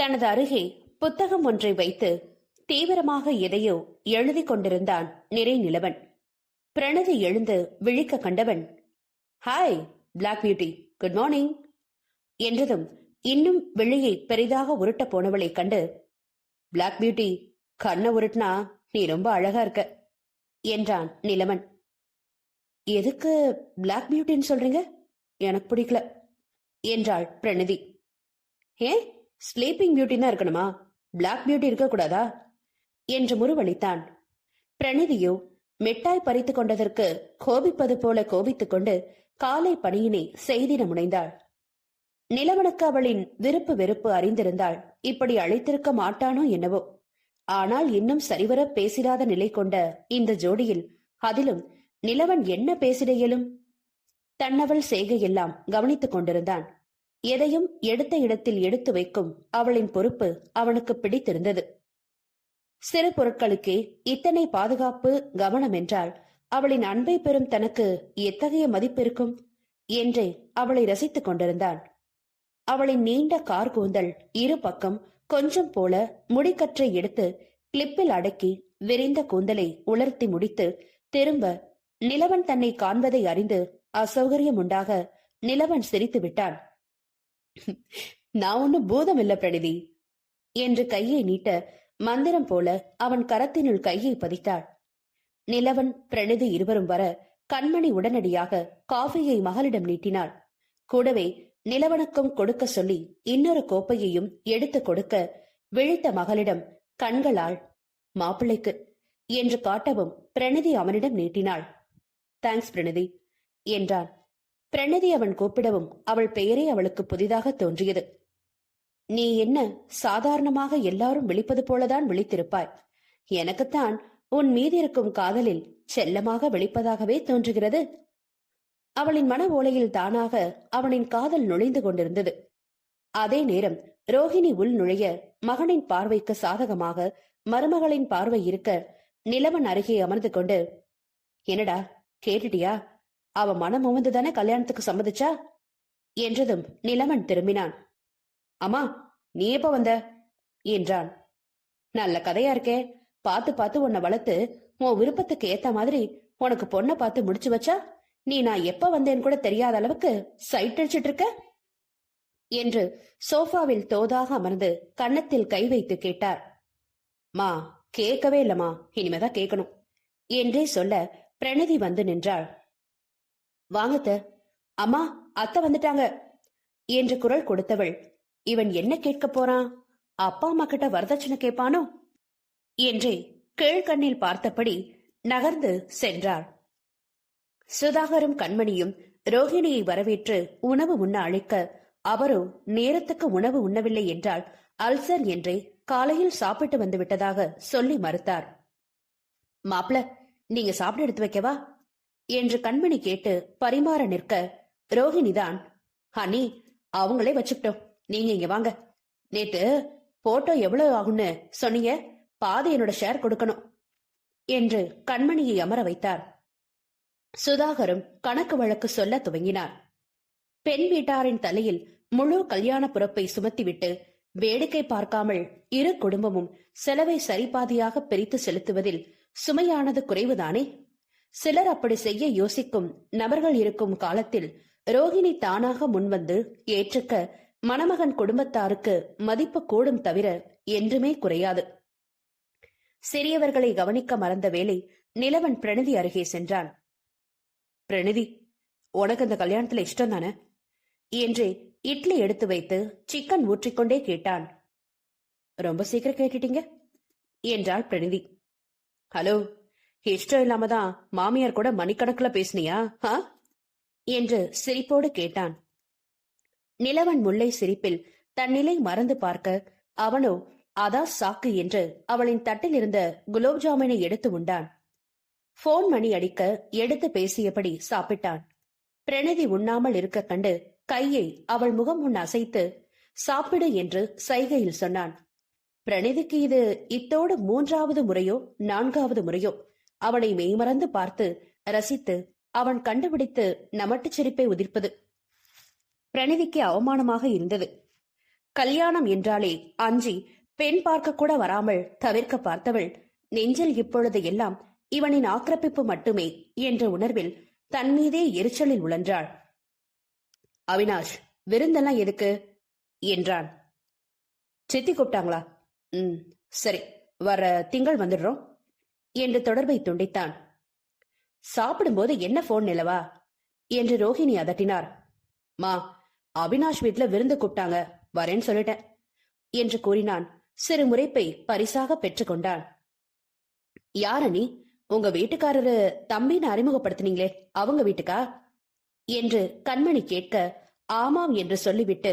தனது அருகே புத்தகம் ஒன்றை வைத்து தீவிரமாக எதையோ எழுதி கொண்டிருந்தான் நிறை நிலவன். பிரணதி எழுந்து விழிக்க கண்டவன் hi black beauty good morning என்றதும் இன்னும் விழியை பெரிதாக உருட்ட போனவளைக் கண்டு பிளாக் பியூட்டி கண்ணை உருட்டினா நீ ரொம்ப அழகா இருக்க என்றான் நிலவன். எதுக்கு பிளாக் பியூட்டின்னு சொல்றீங்க? எனக்கு பிடிக்கல என்றாள் பிரணதி ஏன்? ஸ்லீப்பிங் பியூட்டி தான் இருக்கணுமா? பிளாக் பியூட்டி இருக்கக்கூடாதா? என்று முருவளித்தான் பிரணதியோ மிட்டாய் பறித்துக் கொண்டதற்கு கோபிப்பது போல கோபித்துக் கொண்டு காலை பணியினை செய்திட முனைந்தாள். நிலவனுக்கு அவளின் விருப்பு வெறுப்பு அறிந்திருந்தாள். இப்படி அழைத்திருக்க மாட்டானோ என்னவோ. ஆனால் இன்னும் சரிவர பேசிடாத நிலை கொண்ட இந்த ஜோடியில் அதிலும் நிலவன் என்ன பேசிட இயலும்? தன்னவள் செய்கையெல்லாம் கவனித்துக் கொண்டிருந்தான். எதையும் எடுத்த இடத்தில் எடுத்து வைக்கும் அவளின் பொறுப்பு அவனுக்கு பிடித்திருந்தது. சிறு பொருட்களுக்கே இத்தனை பாதுகாப்பு கவனம் என்றால் அவளின் அன்பை பெறும் தனக்கு எத்தகைய மதிப்பு இருக்கும்? என்றே அவளை ரசித்துக் கொண்டிருந்தான். அவளின் நீண்ட கார் கூந்தல் இரு பக்கம் கொஞ்சம் போல முடிக்கற்றை எடுத்து கிளிப்பில் அடக்கி விரிந்த கூந்தலை உலர்த்தி முடித்து திரும்ப நிலவன் தன்னை காண்பதை அறிந்து அசௌகரியம் உண்டாக நிலவன் சிரித்து விட்டான். நான் ஒன்னும் பூதம் இல்ல பிரணிதி என்று கையை நீட்ட மந்திரம் போல அவன் கரத்தினுள் கையை பதித்தாள். நிலவன் பிரணிதி இருவரும் வர கண்மணி உடனடியாக காஃபியை மகளிடம் நீட்டினாள். கூடவே நிலவனுக்கும் கொடுக்க சொல்லி இன்னொரு கோப்பையையும் எடுத்து கொடுக்க விழித்த மகளிடம் கண்களால் மாப்பிள்ளைக்கு என்று காட்டவும் பிரணிதி அவனிடம் நீட்டினாள். தேங்க்ஸ் பிரணிதி என்றான். பிரணதி அவன் கூப்பிடவும் அவள் பெயரே அவளுக்கு புதிதாக தோன்றியது. நீ என்ன சாதாரணமாக எல்லாரும் விழிப்பது போலதான் விழித்திருப்பாய்? எனக்குத்தான் உன் மீதி இருக்கும் காதலில் செல்லமாக விழிப்பதாகவே தோன்றுகிறது. அவளின் மன ஓலையில் தானாக அவனின் காதல் நுழைந்து கொண்டிருந்தது. அதே நேரம் ரோஹிணி உள் நுழைய மகனின் பார்வைக்கு சாதகமாக மருமகளின் பார்வை இருக்க நிலவன் அருகே அமர்ந்து கொண்டு என்னடா கேட்டுட்டியா? அவ மனம் உமந்துதானே கல்யாணத்துக்கு சம்மதிச்சா? என்றதும் நிலவன் திரும்பினான். அம்மா நீ எப்ப வந்த? என்றான். நல்ல கதையா இருக்கே. பார்த்து பார்த்து உன்னை வளர்த்து உன் விருப்பத்துக்கு ஏத்த மாதிரி உனக்கு பொண்ணை பார்த்து முடிச்சு வச்சா? நீ நான் எப்ப வந்தேன்னு கூட தெரியாத அளவுக்கு சைட் அடிச்சிட்டு இருக்க? என்று சோஃபாவில் தோதாக அமர்ந்து கன்னத்தில் கை வைத்து கேட்டார். மா கேட்கவே இல்லம்மா. இனிமேதான் கேட்கணும். என்றே சொல்ல பிரணதி வந்து நின்றாள். வாங்கத்த. அம்மா அத்தை வந்துட்டாங்க. என்று குரல் கொடுத்தவள் இவன் என்ன கேட்க போறான்? அப்பா அம்மா கிட்ட வரதட்சணை கேட்பானோ? என்றே கீழ்கண்ணில் பார்த்தபடி நகர்ந்து சென்றார் சுதாகரும் கண்மணியும் ரோஹிணியை வரவேற்று உணவு உண்ண அழைக்க அவரோ நேரத்துக்கு உணவு உண்ணவில்லை என்றால் அல்சர் என்றே காலையில் சாப்பிட்டு வந்து விட்டதாக சொல்லி மறுத்தார். மாப்ள நீங்க சாப்பிட எடுத்து வைக்கவா? என்று கண்மணி கேட்டு பரிமாற நிற்க ரோஹிணிதான் ஹனி அவங்களே வச்சுக்கிட்டோம். நீங்க இங்க வாங்க. நேத்து போட்டோ எவ்வளவு ஆகும்னு சொன்னீங்க. பாதி என்னோட ஷேர் கொடுக்கணும். என்று கண்மணியை அமர வைத்தார். சுதாகரும் கணக்கு வழக்கு சொல்ல துவங்கினார். பெண் வீட்டாரின் தலையில் முழு கல்யாண பொறுப்பை சுமத்திவிட்டு வேடிக்கை பார்க்காமல் இரு குடும்பமும் செலவை சரிபாதியாக பிரித்து செலுத்துவதில் சுமையானது குறைவுதானே? சிலர் அப்படி செய்ய யோசிக்கும். நபர்கள் இருக்கும் காலத்தில் ரோகிணி தானாக முன்வந்து ஏற்றுக்க மணமகன் குடும்பத்தாருக்கு மதிப்பு கூடும் தவிர என்றுமே குறையாது. சிறியவர்களை கவனிக்க மறந்த வேளை நிலவன் பிரணிதி அருகே சென்றான். பிரணிதி உனக்கு அந்த கல்யாணத்துல இஷ்டம் தானே? என்றே இட்லி எடுத்து வைத்து சிக்கன் ஊற்றிக்கொண்டே கேட்டான். ரொம்ப சீக்கிரம் கேட்டுட்டீங்க? என்றாள் பிரணிதி. ஹலோ இஷ்டம் இல்லாம தான் மாமியார் கூட மணிக்கணக்குல பேசுனியா ஆ என்று சிரிப்போடு கேட்டான். நிலவன் முல்லை சிரிப்பில் தன் நிலை மறந்து பார்க்க அவனோ அதான் சாக்கு என்று அவளின் தட்டில் இருந்த குலோப் ஜாமுனை எடுத்து உண்டான். போன் மணி அடிக்க எடுத்து பேசியபடி சாப்பிட்டான். பிரணதி உண்ணாமல் இருக்க கண்டு கையை அவள் முகம் முன் அசைத்து சாப்பிடு என்று சைகையில் சொன்னான். பிரணிதிக்கு இது இத்தோடு மூன்றாவது முறையோ நான்காவது முறையோ அவனை மெய்மறந்து பார்த்து ரசித்து அவன் கண்டுபிடித்து நமட்டுச் சிரிப்பை உதிர்ப்பது. பிரணவிக்கு அவமானமாக இருந்தது. கல்யாணம் என்றாலே அஞ்சி பெண் பார்க்க கூட வராமல் தவிர்க்க பார்த்தவள் நெஞ்சில் இப்பொழுது எல்லாம் இவனின் ஆக்கிரமிப்பு மட்டுமே என்ற உணர்வில் தன் மீதே எரிச்சலில் உழன்றாள். அவினாஷ் விருந்தெல்லாம் எதுக்கு? என்றான். சித்தி கூப்பிட்டாங்களா? ம் சரி வர திங்கள் வந்துடுறோம். என்று தொடர்பை துண்டித்தான். சாப்பிடும்போது என்ன போன் நிலவா? என்று ரோஹிணி அதட்டினார். மா அவினாஷ் வீட்ல விருந்து கூப்பிட்டாங்க. வரேன்னு சொல்லிட்டேன் என்று கூறினான். சிறு முறைப்பை பரிசாக பெற்றுக்கொண்டான் யார நீ உங்க வீட்டுக்காரரு தம்பின்னு அறிமுகப்படுத்தினீங்களே அவங்க வீட்டுக்கா? என்று கண்மணி கேட்க ஆமாம் என்று சொல்லிவிட்டு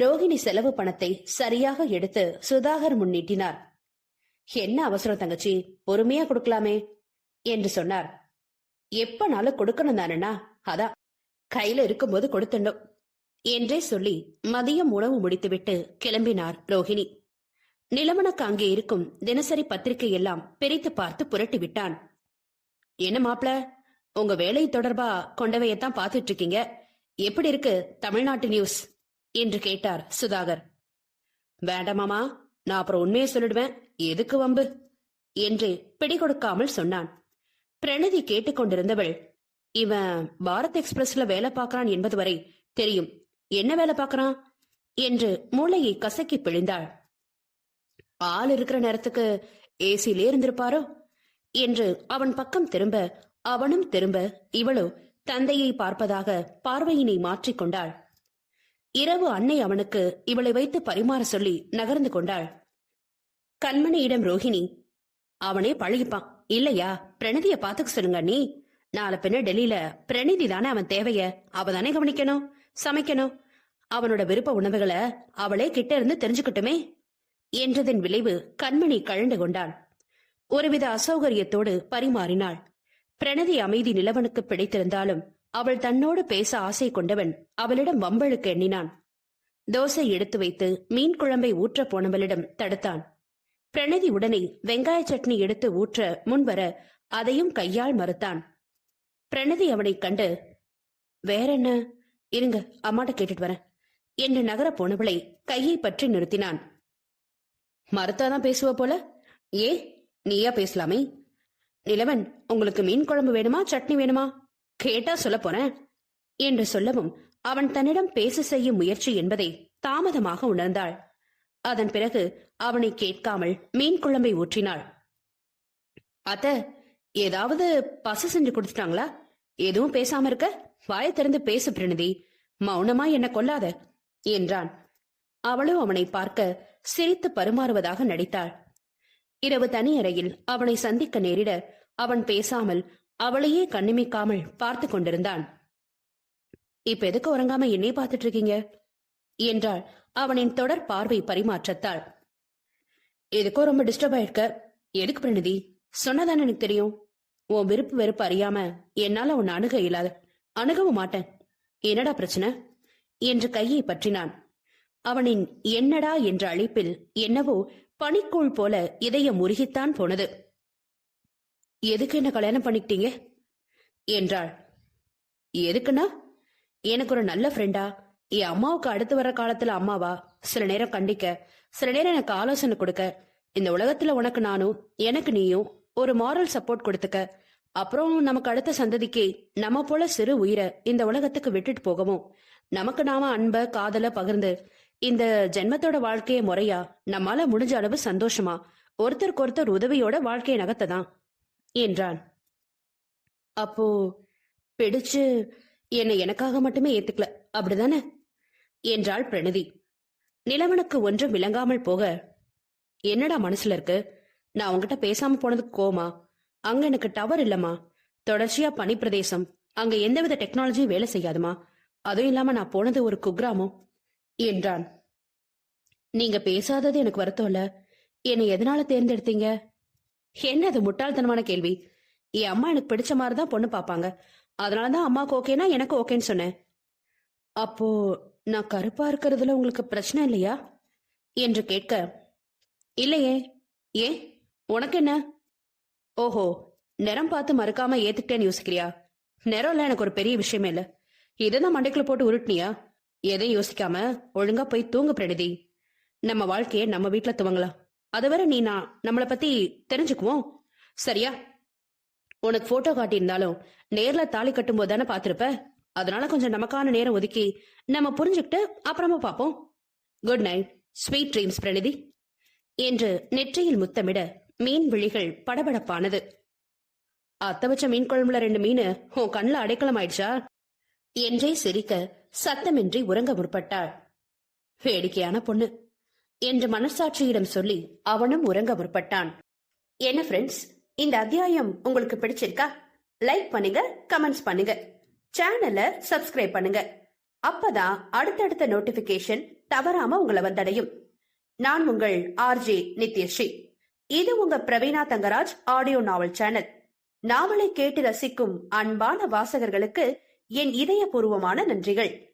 ரோகிணி செலவு பணத்தை சரியாக எடுத்து சுதாகர் முன்னீட்டினார் என்ன அவசரம் தங்கச்சி? பொறுமையா கொடுக்கலாமே என்று சொன்னார். எப்பனாலும் கொடுக்கணும் தானண்ணா? அதான் கையில இருக்கும்போது கொடுத்துண்டோம் என்றே சொல்லி மதியம் உணவு முடித்துவிட்டு கிளம்பினார் ரோஹிணி. நிலவனுக்கு அங்கே இருக்கும் தினசரி பத்திரிகை எல்லாம் பிரித்து பார்த்து புரட்டி விட்டான். என்ன மாப்ள உங்க வேலை தொடர்பா கொண்டவையத்தான் பார்த்துட்டு இருக்கீங்க எப்படி இருக்கு தமிழ்நாட்டு நியூஸ்? என்று கேட்டார் சுதாகர். வேண்டாமாமா நான் அப்புறம் உண்மையை சொல்லிடுவேன். எதுக்கு வம்பு? என்று பிடி கொடுக்காமல் சொன்னான். பிரணதி கேட்டுக்கொண்டிருந்தவள் இவன் பாரத் எக்ஸ்பிரஸ்ல வேலை பார்க்கறான் என்பது வரை தெரியும். என்ன வேலை பார்க்கறான்? என்று மூளையை கசக்கி பிழிந்தாள். ஆள் இருக்கிற நேரத்துக்கு ஏசிலே இருந்திருப்பாரோ? என்று அவன் பக்கம் திரும்ப அவனும் திரும்ப இவளோ தந்தையை பார்ப்பதாக பார்வையினை மாற்றிக்கொண்டாள் இரவு அன்னை அவனுக்கு இவளை வைத்து பரிமாற சொல்லி நகர்ந்து கொண்டாள். கண்மணியிடம் ரோஹிணி அவனே பழகிப்பான். இல்லையா? பிரணதிய பாத்துக்க சொல்லுங்க நீ நாலு பின்ன டெல்லியில பிரணதி தானே அவன் தேவைய? அவ தானே கவனிக்கணும் சமைக்கணும். அவனோட விருப்ப உணவுகளை அவளே கிட்ட இருந்து தெரிஞ்சுக்கட்டுமே? என்றதன் விளைவு கண்மணி கழண்டு கொண்டான் ஒருவித அசௌகரியத்தோடு பரிமாறினாள். பிரணதி அமைதி நிலவனுக்கு பிடித்திருந்தாலும் அவள் தன்னோடு பேச ஆசை கொண்டவன் அவளிடம் வம்பழுக்கு எண்ணினான். தோசை எடுத்து வைத்து மீன் குழம்பை ஊற்றப் போனவளிடம் தடுத்தான். பிரணதி உடனே வெங்காய சட்னி எடுத்து ஊற்ற முன்வர அதையும் கையால் மறுத்தான். பிரணதி அவனைக் கண்டு வேற என்ன இருங்க அம்மாட்ட கேட்டுட்டு வரேன். என்று நகரப் போனவளை கையை பற்றி நிறுத்தினான். மறுத்தாதான் பேசுவ போல? ஏ நீயா பேசலாமே? நிலவன் உங்களுக்கு மீன் குழம்பு வேணுமா சட்னி வேணுமா? கேட்டா சொல்ல போறேன். என்று சொல்லவும் அவன் தன்னிடம் பேச செய்யும் முயற்சி என்பதை தாமதமாக உணர்ந்தாள். அதன் பிறகு அவனை கேட்காமல் மீன் குழம்பை ஊற்றினாள். அத்த ஏதாவது பசு செஞ்சு கொடுத்துட்டாங்களா எதுவும் பேசாம இருக்க? வாய திறந்து பேசு பிரணதி. மௌனமா என்ன கொல்லாத என்றான். அவளோ அவனை பார்க்க சிரித்து பருமாறுவதாக நடித்தாள். இரவு தனி அறையில் அவனை சந்திக்க நேரிட அவன் பேசாமல் அவளையே கண்ணிமிக்காமல் பார்த்து கொண்டிருந்தான். இப்ப எதுக்கு உறங்காம என்னே பார்த்துட்டு இருக்கீங்க? என்றாள். அவனின் தொடர் பார்வை பரிமாற்றத்தாள் எதுக்கோ ரொம்ப டிஸ்டர்ப் ஆயிருக்க? எதுக்கு பிரணதி? சொன்னதானே எனக்கு தெரியும். உன் விருப்பு வெறுப்பு அறியாம என்னால உன்னை அணுக இயலாது அணுகவும் மாட்டேன். என்னடா பிரச்சனை? என்று கையை பற்றினான். அவனின் என்னடா? என்ற அழைப்பில் என்னவோ பனிக்கூழ் போல இதயம் உருகித்தான் போனது. எதுக்கு என்ன கல்யாணம் பண்ணிக்கிட்டீங்க? என்றாள். எதுக்குன்னா? எனக்கு ஒரு நல்ல ஃப்ரெண்டா என் அம்மாவுக்கு அடுத்து வர காலத்துல அம்மாவா? சில நேரம் கண்டிக்க. சில நேரம் எனக்கு ஆலோசனை கொடுக்க. இந்த உலகத்துல உனக்கு நானும் எனக்கு நீயும் ஒரு மாரல் சப்போர்ட் கொடுத்துக்க. அப்புறம் நமக்கு அடுத்த சந்ததிக்கு நம்ம போல சிறு உயிரை இந்த உலகத்துக்கு விட்டுட்டு போகவும். நமக்கு நாம அன்ப காதல பகிர்ந்து இந்த ஜென்மத்தோட வாழ்க்கையை முறையா நம்மால முடிஞ்ச அளவு சந்தோஷமா ஒருத்தருக்கு ஒருத்தர் உதவியோட வாழ்க்கையை நகர்த்ததான் என்றான். அப்போ பிடிச்சு என்னை எனக்காக மட்டுமே ஏத்துக்கல. அப்படிதானே? என்றாள் பிரணதி நிலவனுக்கு ஒன்றும் விளங்காமல் போக என்னடா மனசுல இருக்கு? நான் உங்ககிட்ட பேசாம போனதுக்கு கோமா? அங்க எனக்கு டவர் இல்லம்மா. தொடர்ச்சியா பனி பிரதேசம். அங்க எந்தவித டெக்னாலஜியும் வேலை செய்யாதுமா? அதுவும் இல்லாம நான் போனது ஒரு குக்கிராமம் என்றான். நீங்க பேசாதது எனக்கு வருத்தம் இல்ல. என்னை எதனால தேர்ந்தெடுத்தீங்க? என்ன அது முட்டாள்தனமான கேள்வி? என் அம்மா எனக்கு பிடிச்ச மாதிரி தான் பொண்ணு பார்ப்பாங்க. அதனாலதான் அம்மாவுக்கு ஓகேனா எனக்கு ஓகேன்னு சொன்னேன். அப்போ நான் கருப்பா இருக்கிறதுல உங்களுக்கு பிரச்சனை இல்லையா? என்று கேட்க இல்லையே. ஏன்? உனக்கு என்ன? ஓஹோ நிறம் பார்த்து மறுக்காம ஏத்துக்கிட்டேன்னு யோசிக்கிறியா? நிறம்ல எனக்கு ஒரு பெரிய விஷயமே இல்ல. இதான் மண்டைக்குள்ள போட்டு உருட்டினியா? எதையும் யோசிக்காம ஒழுங்கா போய் தூங்கு பிரணிதி நம்ம வாழ்க்கைய நம்ம வீட்டுல துவங்கலாம். அதுவரை நீ நான் நம்மளை பத்தி தெரிஞ்சுக்குவோம். சரியா? உனக்கு போட்டோ காட்டியிருந்தாலும் நேர்ல தாலி கட்டும் போது தானே பாத்திருப்ப அதனால கொஞ்சம் நமக்கான நேரம் ஒதுக்கி நம்ம புரிஞ்சுக்கிட்டு அப்புறமா பார்ப்போம். Good night sweet dreams Praniti என்று நெற்றியில் முத்தமிட மீன் விழிகள் படபடப்பானது. அத்த வச்ச மீன் குழம்புல ரெண்டு மீன் உன் கண்ணுல அடைக்கலம் ஆயிடுச்சா என்றே சிரிக்க சத்தமின்றி உறங்க முற்பட்டாள். வேடிக்கையான பொண்ணு என்று மனசாட்சியிடம் சொல்லி அவனும் உறங்க முற்பட்டான். என்ன ஃப்ரெண்ட்ஸ் இந்த அத்தியாயம் உங்களுக்கு பிடிச்சிருக்கா? லைக் பண்ணுங்க கமெண்ட்ஸ் பண்ணுங்க. சேனலை சப்ஸ்கிரைப் பண்ணுங்க. அப்பதான் அடுத்தடுத்த நோட்டிபிகேஷன் தவறாம உங்களை வந்தடையும். நான் உங்கள் ஆர்ஜே நித்யஸ்ரீ. இது உங்க Praveena Thangaraj audio novel channel நாவலை கேட்டு ரசிக்கும் அன்பான வாசகர்களுக்கு என் இதயபூர்வமான நன்றிகள்.